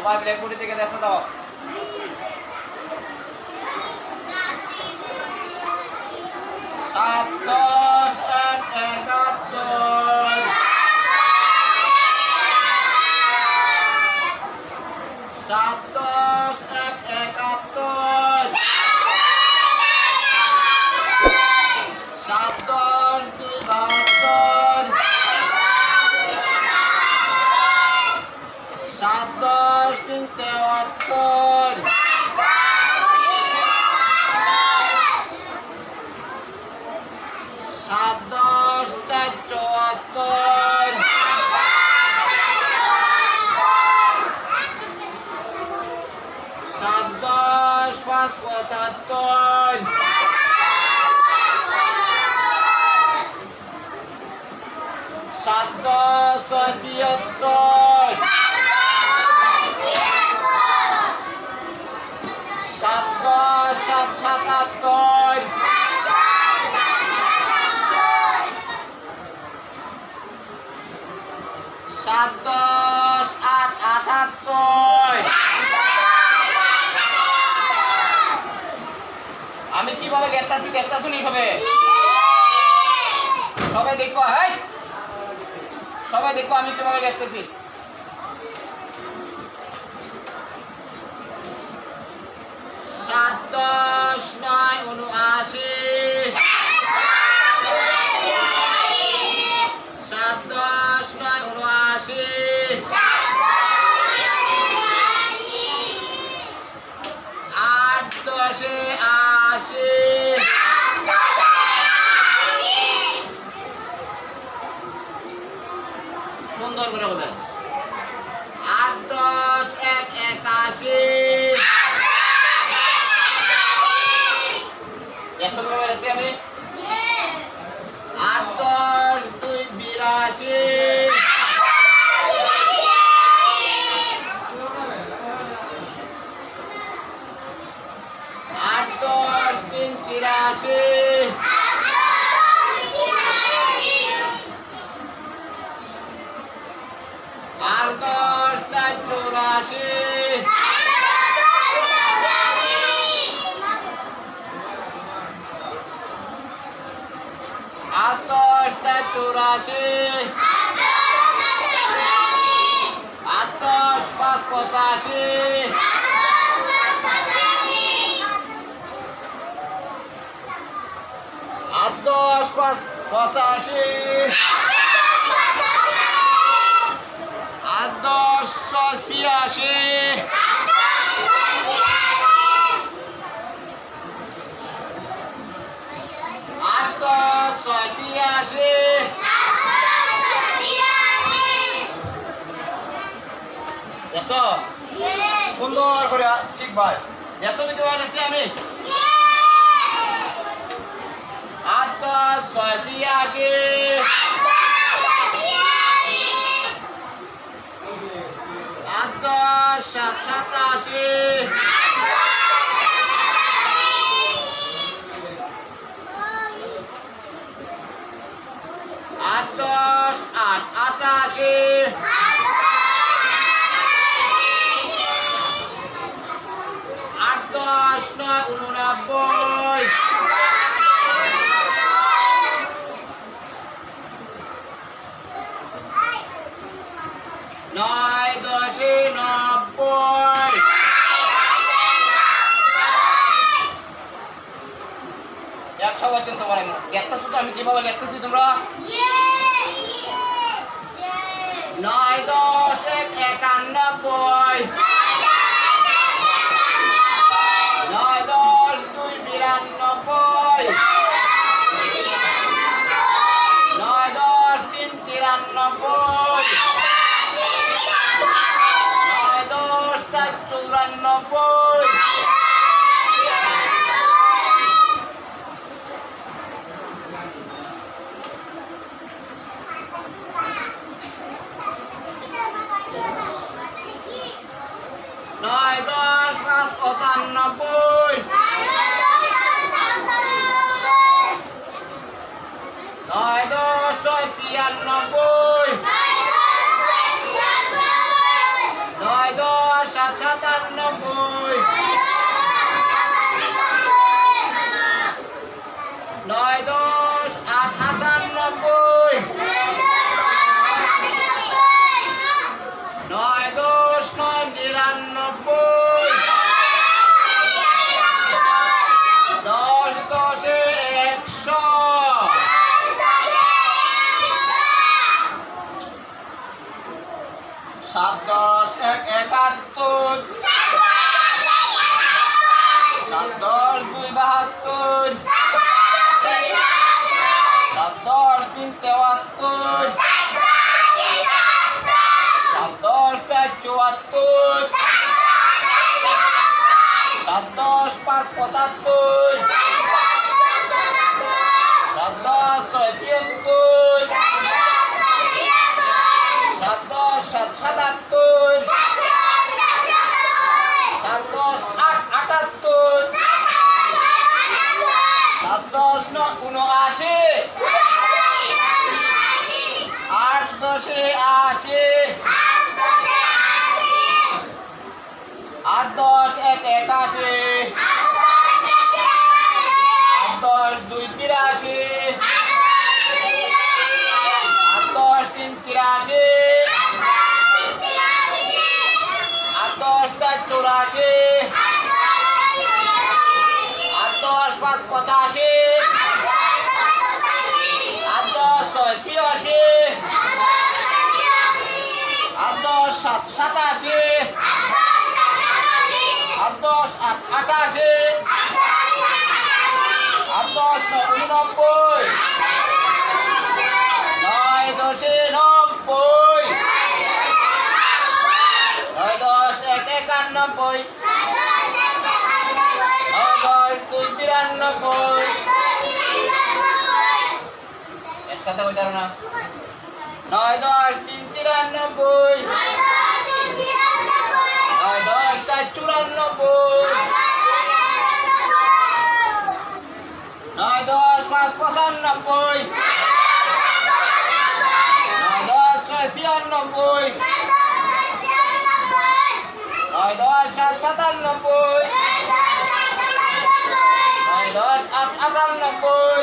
সবাই ব্ল্যাকবোর্ডের দিকে দেখা দাও। তেহাত্তর সাত দশ চার চুয়াত্তর। সাত দশ পাঁচ পঁচাত্তর। সাত, দশ, আট, আটাত্তর। আমি কীভাবে গেতাছি দেখতা শুনি সবে? সবাই দেখো হ্যাঁ সবাই দেখো আমি কীভাবে দেখতেছি সাত, দশ, নয়, উনআশি সুন্দর করে বলে। আট দশ এক একাশি। একশো। দশ চার চৌরাশি। দশ পাঁচ পঁচাশি। আট পাঁচ পঁচাশি। সুন্দর করে আছে আমি আট দশ ছিয়াশি আট দশ সাত সাতাশি আট দশ আট আটাশি আট দশ নয় উননব্বই নয় দশে নব্বই একশো পর্যন্ত পারেন দেখতেছো তো আমি কীভাবে লিখতেছি তোমরা? নয় দশ এক একানব্বই নয় দশ দুই বিরানব্বই নয় দশ তিন তিরানব্বই নয় দশ চার চৌরানব্বই নয় দশ পাঁচ পঁচানব্বই নয় দশ ছয় চুয়াত্তর সাত দশ পাঁচ পঁচাত্তর। সাত দশ ছয় ছিয়াত্তর। সাত দশ সাত সাতাত্তর। সাত দশ আট আটাত্তর। সাত দশ ন উনআশি আট দশে আশি। একাশি। আট দশ দুই তিরাশি। আট দশ তিন তিরাশি। আট দশ চার চৌরাশি। আট দশ পাঁচ পঁচাশি। আট দশ ছয় ছিয়াশি। আট দশ সাত সাতাশি। দশ আট আটাশি আট দশ উননব্বই। নয় দশে নব্বই। নয় দশ এক একানব্বই। নয় দশ দুই বিরানব্বই। এর সাথে বই না। নয় দশ তিন তিরানব্বই। চার চুরানব্বই। নয় দশ পাঁচ পঁচানব্বই। নয় দশ ছয় ছিয়ানব্বই। নয় দশ সাত সাতানব্বই। নয় দশ আট আটানব্বই।